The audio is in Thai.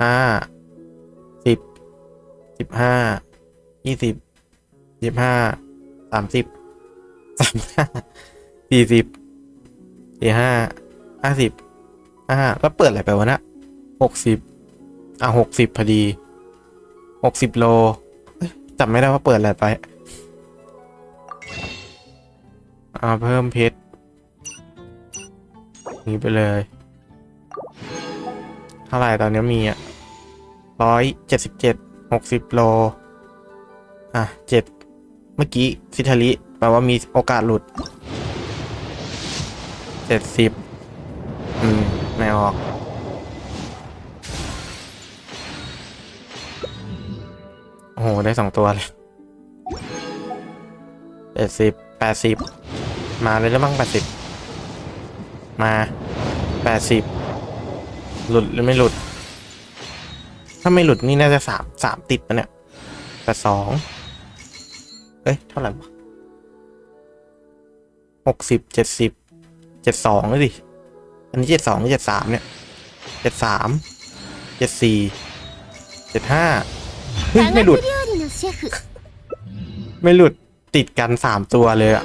ห้าสิบสิบห้ายี่สิบยี่ห้าสามสิบสามห้าสี่สิบสี่ห้าห้าสิบห้าแล้วเปิดอะไรไปวะนะหกสิบอะหกสิบพอดีหกสิบโลจำไม่ได้ว่าเปิดอะไรไปอ่าเพิ่มเพชรนี้ไปเลยเท่าไหร่ตอนนี้มีอะ ร้อยเจ็ดสิบเจ็ดหกสิบโล อะเจ็ดเมื่อกี้ซิทาริแปลว่ามีโอกาสหลุดเจ็ดสิบอืม ไม่ออกโอ้โห ได้สองตัวเลยเจ็ดสิบแปดสิบมาเลยแล้วมั้งแปดสิบมาแปดสิบหลุดหรือไม่หลุด ถ้าไม่หลุดนี่น่าจะสามสามติดปะเนี่ยแต่สองเอ้ย เท่าไหร่หกสิบเจ็ดสิบเจ็ดสองเลยดิ อันนี้เจ็ดสองเจ็ดสามเนี่ยเจ็ดสามเจ็ดสี่เจ็ดห้าไม่หลุด ไม่หลุดติดกันสามตัวเลยอะ